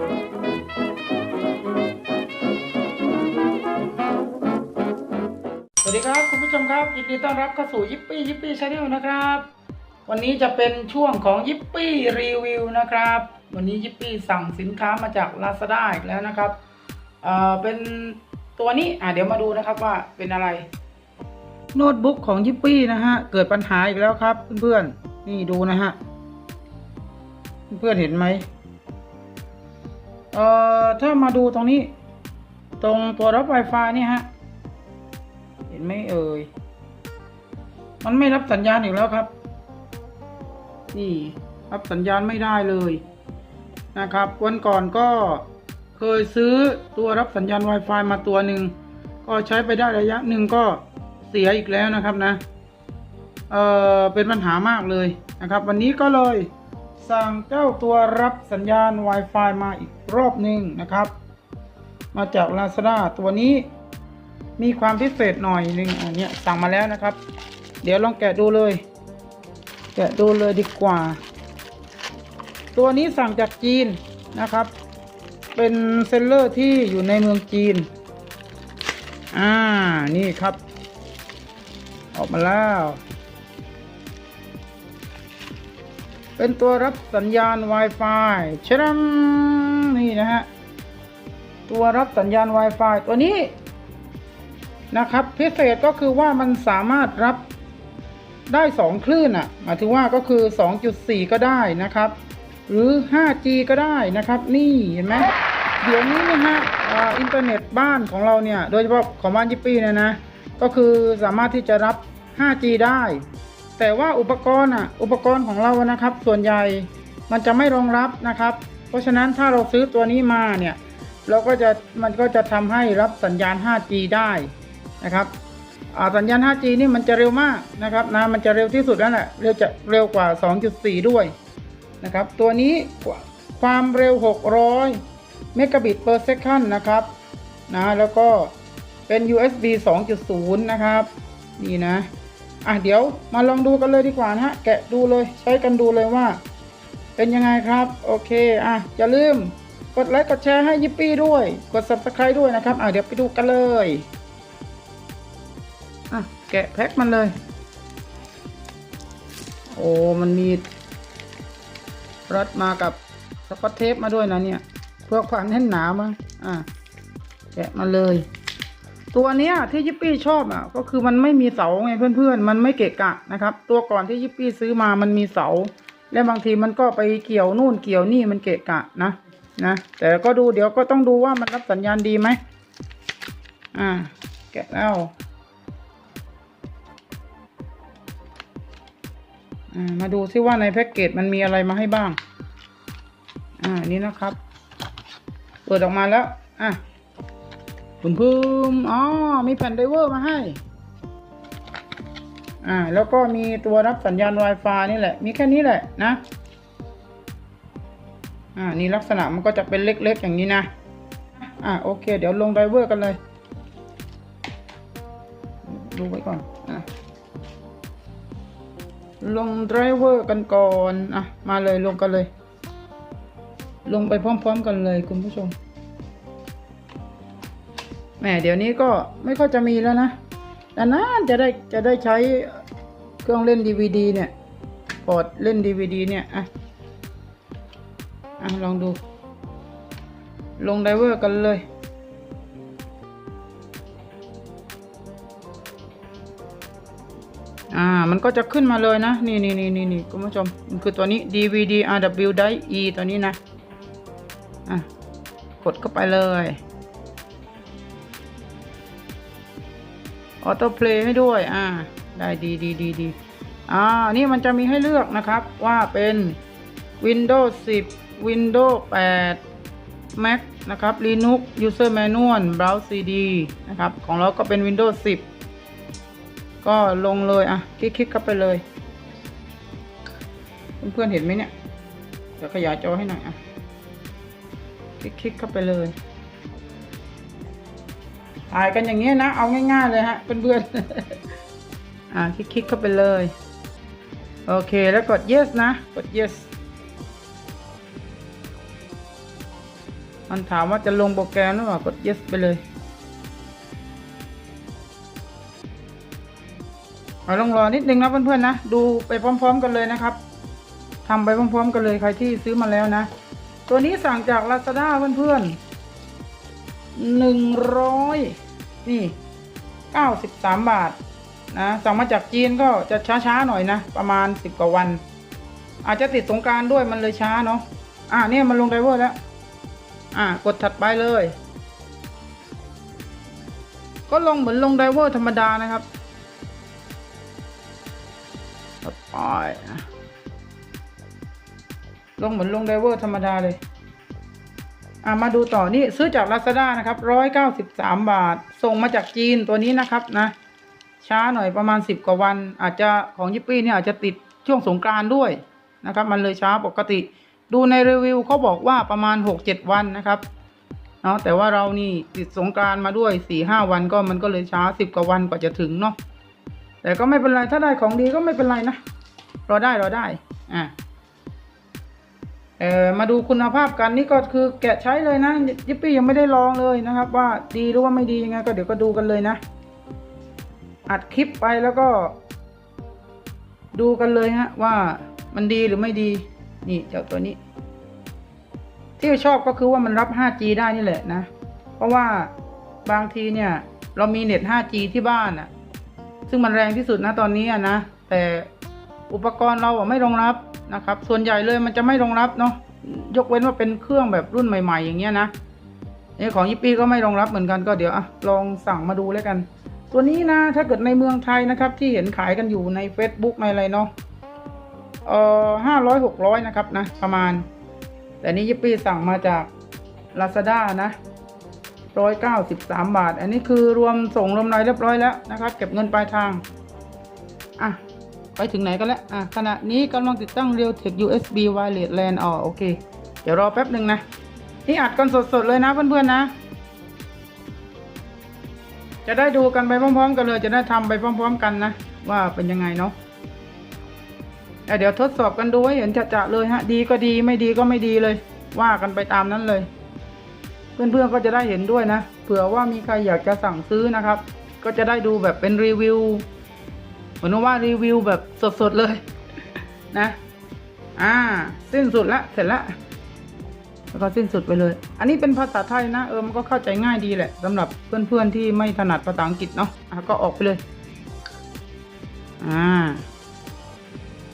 สวัสดีครับคุณผู้ชมครับยินดีต้อนรับเข้าสู่ยิปปี้ยิปปี้ชาแนลนะครับ วันนี้จะเป็นช่วงของยิปปี้รีวิวนะครับ วันนี้ยิปปี้สั่งสินค้ามาจาก Lazada อีกแล้วนะครับเอ่อเป็นตัวนี้อะเดี๋ยวมาดูนะครับว่าเป็นอะไร โน้ตบุ๊กของยิปปี้นะฮะเกิดปัญหาอีกแล้วครับเพื่อนๆนี่ดูนะฮะเพื่อนๆเห็นไหม เอ่อถ้ามาดูตรงนี้ ตรงตัวรับ Wi-Fi นี่ฮะ เห็นไหมเอ่ย มันไม่รับสัญญาณอีกแล้วครับ นี่รับสัญญาณไม่ได้เลยนะครับ วันก่อนก็เคยซื้อตัวรับสัญญาณ Wi-Fi มาตัวหนึ่ง ก็ใช้ไปได้ระยะหนึ่งก็เสียอีกแล้วนะครับนะ เอ่อเป็นปัญหามากเลยนะครับ วันนี้ก็เลย สั่งเจ้าตัวรับสัญญาณ Wi-Fi มาอีกรอบหนึ่งนะครับ มาจาก Lazada ตัวนี้มีความพิเศษหน่อยหนึงอันนี้สั่งมาแล้วนะครับ เดี๋ยวลองแกะดูเลย แกะดูเลยดีกว่า ตัวนี้สั่งจากจีนนะครับ เป็นเซลเลอร์ที่อยู่ในเมืองจีน อ่านี่ครับ ออกมาแล้ว เป็นตัวรับสัญญาณ Wi-Fi ชะดัมนี่นะฮะ ตัวรับสัญญาณ Wi-Fi ตัวนี้นะครับ พิเศษก็คือว่ามันสามารถรับได้ 2 คลื่นอะหมายถึงว่าก็คือ 2.4 ก็ได้นะครับ หรือ 5G ก็ได้นะครับ นี่เห็นไหมเดี๋ยวนี้นะฮะอ่าอินเทอร์เน็ตบ้านของเราเนี่ย โดยเฉพาะของบ้านยิปปี้เนี่ยนะ ก็คือสามารถที่จะรับ 5G ได้ แต่ว่าอุปกรณ์อะอุปกรณ์ของเรานะครับ ส่วนใหญ่มันจะไม่รองรับนะครับ เพราะฉะนั้นถ้าเราซื้อตัวนี้มาเนี่ยเราก็จะมันก็จะทำให้รับสัญญาณ 5G ได้นะครับสัญญาณ 5G นี่มันจะเร็วมากนะครับนะมันจะเร็วที่สุดแล้วแหละเร็วจะเร็วกว่า 2.4 ด้วยนะครับ ตัวนี้ความเร็ว 600 เมกะบิต per second นะครับนะแล้วก็เป็น USB 2.0 นะครับ นี่นะ อะเดี๋ยวมาลองดูกันเลยดีกว่านะฮะแกะดูเลยใช้กันดูเลยว่า เป็นยังไงครับ โอเคอะอย่าลืมกดไลค์กดแชร์ให้ยิปปี้ด้วย กด subscribe ด้วยนะครับอะเดี๋ยวไปดูกันเลยอะแกะแพ็คมันเลย โอ้มันมีรัดมากับสกอตเทปมาด้วยนะเนี่ยเพื่อความแน่นหนามั้งอะแกะมาเลย ตัวเนี้ยที่ยิปปี้ชอบอะก็คือมันไม่มีเสาไงเพื่อนๆ มันไม่เกะกะนะครับ ตัวก่อนที่ยิปปี้ซื้อมามันมีเสา และบางทีมันก็ไปเกี่ยวนู่นเกี่ยวนี่มันเกะกะนะนะแต่ก็ดูเดี๋ยวก็ต้องดูว่ามันรับสัญญาณดีไหมอ่าแกะแล้วอ่ามาดูซิว่าในแพ็กเกจมันมีอะไรมาให้บ้าง อ่า นี่นะครับ เปิดออกมาแล้ว อะ พุ่มพุ่มอ๋อ มีแผ่นไดเวอร์มาให้ อ่า แล้วก็มีตัวรับสัญญาณ Wi-Fi นี่แหละ มีแค่นี้แหละนะ อ่า นี่ลักษณะมันก็จะเป็นเล็กๆอย่างนี้นะ อ่า โอเค เดี๋ยวลงไดเวอร์กันเลย ดูไว้ก่อน อะลงไดเวอร์กันก่อน อะ มาเลยลงกันเลย ลงไปพร้อม ๆ กันเลยคุณผู้ชม แหมเดี๋ยวนี้ก็ไม่ค่อยจะมีแล้วนะแต่นานจะได้จะได้ใช้เครื่องเล่นดีวดีเนี่ยพอร์ตเล่นดีวดีเนี่ยอะอะลองดู ลงไดเวอร์กันเลยอ่ามันก็จะขึ้นมาเลยนะ นี่นี่นี่นี่นี่คุณผู้ชมมันคือตัวนี้ DVD RW Drive E ตัวนี้นะ อะ กดเข้าไปเลย ออโต้เพลย์ให้ด้วย อ่า ได้ดีดีดีดีอ่า นี่มันจะมีให้เลือกนะครับว่าเป็น Windows 10 Windows 8 Mac นะครับ Linux User Manual Browse CD นะครับ ของเราก็เป็น Windows 10 ก็ลงเลย อะ คลิกๆเข้าไปเลย เพื่อนๆเห็นไหมเนี่ย เดี๋ยวขยายจอให้หน่อย อะ คลิกๆเข้าไปเลย ถ่ายกันอย่างเงี้ยนะ เอาง่าย ๆ เลยฮะเพื่อนๆอ่าคลิกๆเข้าไปเลย โอเคแล้วกด yes นะ กด yes มันถามว่าจะลงโปรแกรมหรือเปล่ากด yes ไปเลยเอาลองรอนิดนึงนะเพื่อนๆนะ ดูไปพร้อม ๆ กันเลยนะครับทำไปพร้อม ๆ กันเลยใครที่ซื้อมาแล้วนะ ตัวนี้สั่งจาก Lazada เพื่อนๆ หนึ่งร้อยนี่เก้าสิบสามบาทนะสั่งมาจากจีนก็จะช้าๆหน่อยนะ ประมาณสิบกว่าวัน อาจจะติดสงการด้วยมันเลยช้าเนาะอ่าเนี่ยมันลงไดเวอร์แล้ว อ่ากดถัดไปเลย ก็ลงเหมือนลงไดเวอร์ธรรมดานะครับถัดไปลงเหมือนลงไดเวอร์ธรรมดาเลย อ่ามาดูต่อนี่ซื้อจาก Lazada นะครับร้อยเก้าสิบสามบาท ส่งมาจากจีนตัวนี้นะครับนะ ช้าหน่อยประมาณสิบกว่าวัน อาจจะของยิปปี้เนี่ยอาจจะติดช่วงสงกรานด้วยนะครับ มันเลยช้าปกติ ดูในรีวิวเขาบอกว่าประมาณหกเจ็ดวันนะครับเนาะแต่ว่าเรานี่ติดสงกรานมาด้วยสี่ห้าวันก็มันก็เลยช้าสิบกว่าวันกว่าจะถึงเนาะแต่ก็ไม่เป็นไรถ้าได้ของดีก็ไม่เป็นไรนะรอได้รอได้อะ เออมาดูคุณภาพกันนี่ก็คือแกะใช้เลยนะยิปปี้ยังไม่ได้ลองเลยนะครับ ว่าดีหรือว่าไม่ดียังไงก็เดี๋ยวก็ดูกันเลยนะ อัดคลิปไปแล้วก็ ดูกันเลยฮะว่ามันดีหรือไม่ดี นี่เจ้าตัวนี้ ที่ชอบก็คือว่ามันรับ 5G ได้นี่แหละนะ เพราะว่าบางทีเนี่ย เรามีเน็ต 5G ที่บ้านอะซึ่งมันแรงที่สุดนะตอนนี้อะนะแต่ อุปกรณ์เราไม่รองรับนะครับ ส่วนใหญ่เลยมันจะไม่รองรับเนาะยกเว้นว่าเป็นเครื่องแบบรุ่นใหม่ ๆ อย่างเงี้ยนะนี่ของยิปปี้ก็ไม่รองรับเหมือนกันก็เดี๋ยวอะลองสั่งมาดูแล้วกัน ตัวนี้นะถ้าเกิดในเมืองไทยนะครับที่เห็นขายกันอยู่ใน Facebook ในอะไรเนาะเอ่อห้าร้อยหกร้อยนะครับนะประมาณ แต่นี้ยิปปี้สั่งมาจาก Lazada นะร้อยเก้าสิบสามบาท อันนี้คือรวมส่งรวมรายเรียบร้อยแล้วนะครับ เก็บเงินปลายทางอะ ไปถึงไหนกันแล้ว อะ ขณะนี้กำลังติดตั้ง Realtek USB Wireless LAN อ๋อโอเค เดี๋ยวรอแป๊บหนึ่งนะ นี่อัดกันสดๆเลยนะเพื่อนๆนะ จะได้ดูกันไปพร้อม ๆ กันเลย จะได้ทำไปพร้อม ๆ กันนะ ว่าเป็นยังไงเนาะเดี๋ยวทดสอบกันดูให้เห็นจะๆเลยฮะ ดีก็ดีไม่ดีก็ไม่ดีเลย ว่ากันไปตามนั้นเลย เพื่อนๆก็จะได้เห็นด้วยนะ เผื่อว่ามีใครอยากจะสั่งซื้อนะครับ ก็จะได้ดูแบบเป็นรีวิว เหมือนว่ารีวิวแบบสดๆเลยนะ อ่า สิ้นสุดละ เสร็จละ แล้วก็สิ้นสุดไปเลย อันนี้เป็นภาษาไทยนะ เออ มันก็เข้าใจง่ายดีแหละสำหรับเพื่อนๆที่ไม่ถนัดภาษาอังกฤษเนาะ อะก็ออกไปเลย อ่า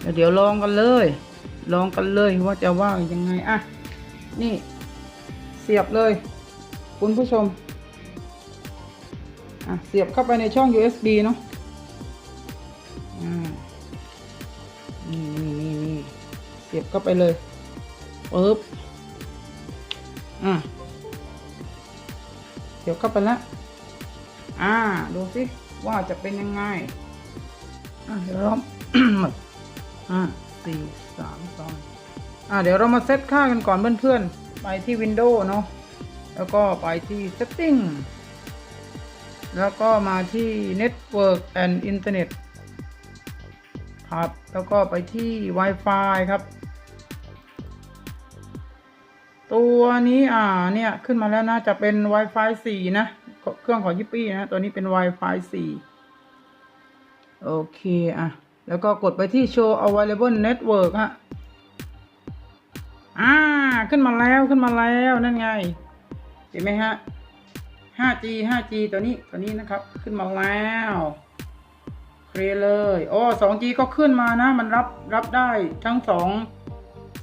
เดี๋ยวเดี๋ยวลองกันเลย ลองกันเลยว่าจะว่ายังไง อะ นี่ เสียบเลย คุณผู้ชม อะ เสียบเข้าไปในช่อง USB เนาะ นี่นี่นี่นี่เสียบเข้าไปเลยปึ๊บอะเดี๋ยวเข้าไปแล้วอ่า ดูสิว่าจะเป็นยังไง อะเดี๋ยวเราห้าสี่สามสองอ่าเดี๋ยวเรามาเซตค่ากันก่อนเพื่อนๆ ไปที่ Windows เนาะแล้วก็ไปที่ Setting แล้วก็มาที่ Network and Internet ครับ แล้วก็ไปที่ Wi-Fi ครับ ตัวนี้อ่าเนี่ยขึ้นมาแล้วนะจะเป็น Wi-Fi 4 นะ เครื่องของยิปปี้นะ ตัวนี้เป็น Wi-Fi 4 โอเค อะ แล้วก็กดไปที่ Show Available Network ฮะอ่า ขึ้นมาแล้วขึ้นมาแล้วนั่นไง เห็นไหมฮะ 5G 5G ตัวนี้ตัวนี้นะครับ ขึ้นมาแล้ว เคลียร์เลยโอ้ 2G ก็ขึ้นมานะ มันรับรับได้ทั้งสอง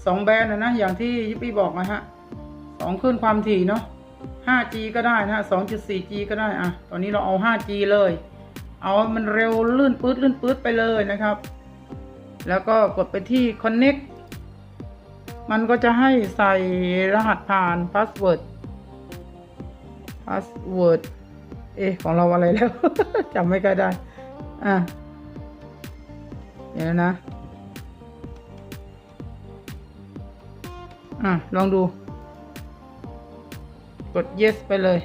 สองแบรนด์นะนะ อย่างที่ยิปปี้บอกนะฮะสองขึ้นความถี่เนาะ 5G ก็ได้นะ 2.4G ก็ได้อะตอนนี้เราเอา 5G เลย เอามันเร็วลื่นปื๊ดลื่นปื๊ดไปเลยนะครับ แล้วก็กดไปที่ connect มันก็จะให้ใส่รหัสผ่าน password password เอ๊ะ ของเราอะไรแล้ว จำไม่ค่อยได้ อะ เดี๋ยวนะ อะ ลองดู กด yes ไปเลย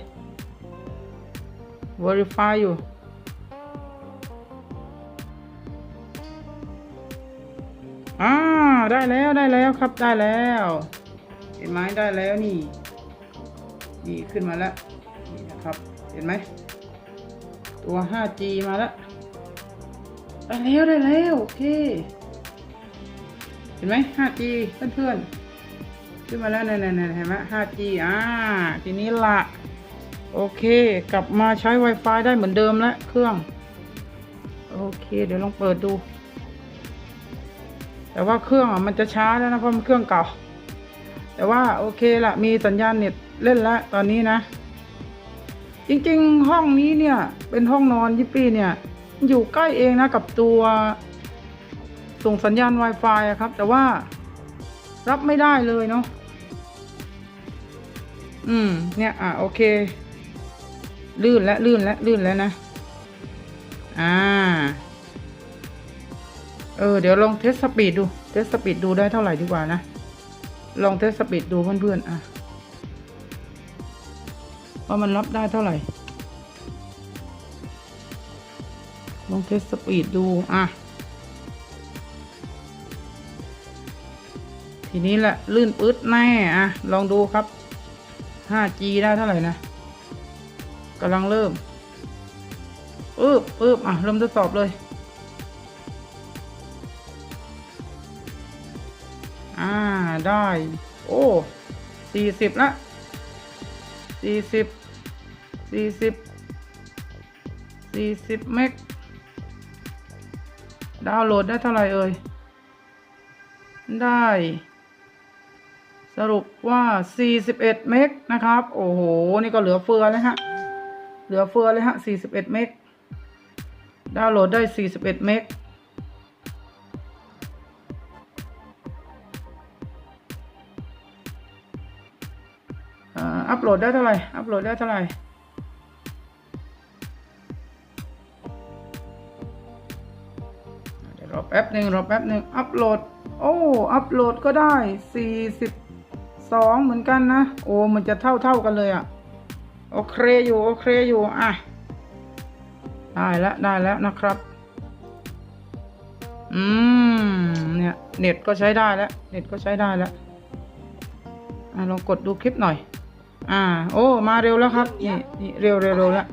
verify อยู่ อ่า ได้แล้วได้แล้วครับได้แล้ว เห็นไหมได้แล้วนี่ขึ้นมาแล้ว นี่นะครับ เห็นไหม ตัว 5G มาแล้ว ได้แล้วได้แล้วโอเค เห็นไหม 5G เพื่อนๆ ขึ้นมาแล้วนั่นๆๆเห็นไหม 5G อ่า ทีนี้ละโอเค กลับมาใช้ Wi-Fi ได้เหมือนเดิมแล้วเครื่อง โอเค เดี๋ยวลองเปิดดู แต่ว่าเครื่องอะมันจะช้าแล้วนะเพราะมันเครื่องเก่า แต่ว่าโอเคละมีสัญญาณเน็ตเล่นแล้วตอนนี้นะ จริงๆห้องนี้เนี่ย เป็นห้องนอนยิปปี้เนี่ย อยู่ใกล้เองนะกับตัวส่งสัญญาณ Wi-Fi อะครับ แต่ว่ารับไม่ได้เลยเนาะอืม เนี่ยอะโอเค ลื่นและลื่นและลื่นแล้วนะ อ่า เออ เดี๋ยวลองเทสสปีดดู เทสสปีดดูได้เท่าไหร่ดีกว่านะ ลองเทสสปีดดูเพื่อนๆอะว่ามันรับได้เท่าไหร่ ลองเทสสปีดดูอะ ทีนี้แหละ ลื่นปื๊ดแน่อะ ลองดูครับ 5G ได้เท่าไหร่นะกำลังเริ่มปึ๊บปึ๊บอะ เริ่มทดสอบเลย อ่า ได้ โอ้สี่สิบละสี่สิบสี่สิบสี่สิบเมก ดาวน์โหลดได้เท่าไหร่เอ่ย ได้ สรุปว่า 41 เมกนะครับ โอ้โห นี่ก็เหลือเฟือเลยฮะ เหลือเฟือเลยฮะ 41 เมก ดาวน์โหลดได้ 41 เมกอ่ออัปโหลดได้เท่าไหร่ อัปโหลดได้เท่าไหร่ แป๊บหนึ่งรอแป๊บหนึ่งอัปโหลด โอ้อัปโหลดก็ได้ 42 เหมือนกันนะ โอ้มันจะเท่าเท่ากันเลยอะ่ะ โอเคอยู่ โอเคอยู่อะ ได้แล้วได้แล้วนะครับ อืมเนี่ย เน็ตก็ใช้ได้แล้ว เน็ตก็ใช้ได้แล้วอะลองกดดูคลิปหน่อย อ่า โอ้ มาเร็วแล้วครับ นี่นี่เร็วเร็วเร็วแล้ว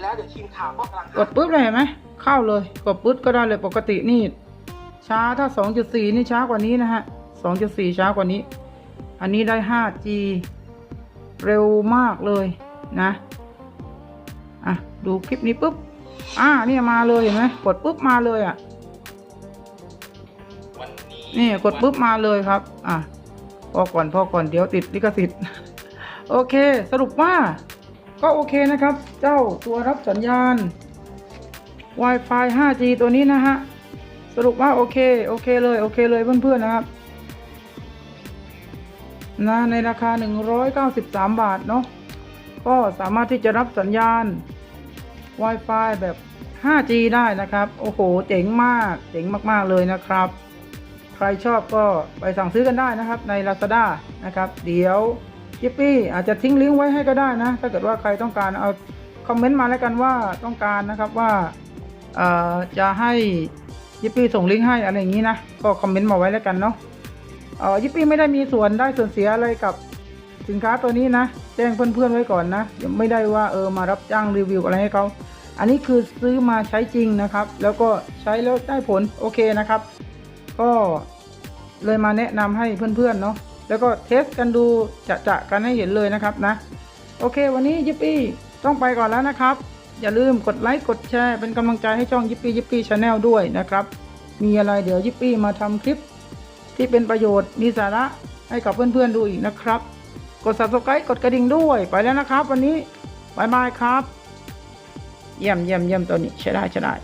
แล้วเดี๋ยวทีมข่าวก็กำลังกดปุ๊บเลยเห็นไหมเข้าเลย กดปุ๊บก็ได้เลยปกตินี่ ช้าถ้า 2.4 นี่ช้ากว่านี้นะฮะ 2.4 ช้ากว่านี้ อันนี้ได้ 5G เร็วมากเลยนะ อะ ดูคลิปนี้ปุ๊บ อ่าเนี่ยมาเลยเห็นไหมกดปุ๊บมาเลยอะวันนี้นี่กดปุ๊บมาเลยครับ อะพอก่อนพอก่อนเดี๋ยวติดลิขสิทธิ์ โอเค สรุปว่าก็โอเคนะครับ เจ้าตัวรับสัญญาณ Wi-Fi 5G ตัวนี้นะฮะส รุปว่าโอเคโอเคเลยโอเคเลยเพื่อนๆนะครับนะในราคา 193 บาทเนาะก็สามารถที่จะรับสัญญาณ Wi-Fi แบบ 5G ได้นะครับ โอ้โห เจ๋งมาก เจ๋งมากๆเลยนะครับ ใครชอบก็ไปสั่งซื้อกันได้นะครับใน Lazada นะครับ เดี๋ยวยิปปี้อาจจะทิ้งลิงก์ไว้ให้ก็ได้นะ ถ้าเกิดว่าใครต้องการเอาคอมเมนต์มาแล้วกันว่าต้องการนะครับว่าจะให้ ยิปปี้ส่งลิงก์ให้อะไรอย่างนี้นะ ก็คอมเมนต์มาไว้แล้วกันเนาะเอ่อยิปปี้ไม่ได้มีส่วนได้ส่วนเสียอะไรกับสินค้าตัวนี้นะ แจ้งเพื่อนๆไว้ก่อนนะยังไม่ได้ว่าเออมารับจ้างรีวิวอะไรให้เขาอันนี้คือซื้อมาใช้จริงนะครับ แล้วก็ใช้แล้วได้ผลโอเคนะครับ ก็เลยมาแนะนำให้เพื่อนๆเนาะแล้วก็เทสกันดูจะจะๆกันให้เห็นเลยนะครับนะ โอเค วันนี้ยิปปี้ต้องไปก่อนแล้วนะครับ อย่าลืมกดไลค์กดแชร์เป็นกำลังใจให้ช่องยิปปี้ยิปปี้ชาแนลด้วยนะครับ มีอะไรเดี๋ยวยิปปี้มาทำคลิป ที่เป็นประโยชน์มีสาระให้กับเพื่อนๆดูอีกนะครับ กด subscribe กดกระดิ่งด้วยไปแล้วนะครับ วันนี้บายบายครับ เยี่ยมเยี่ยมเยี่ยมตัวนี้ใช้ได้ใช้ได้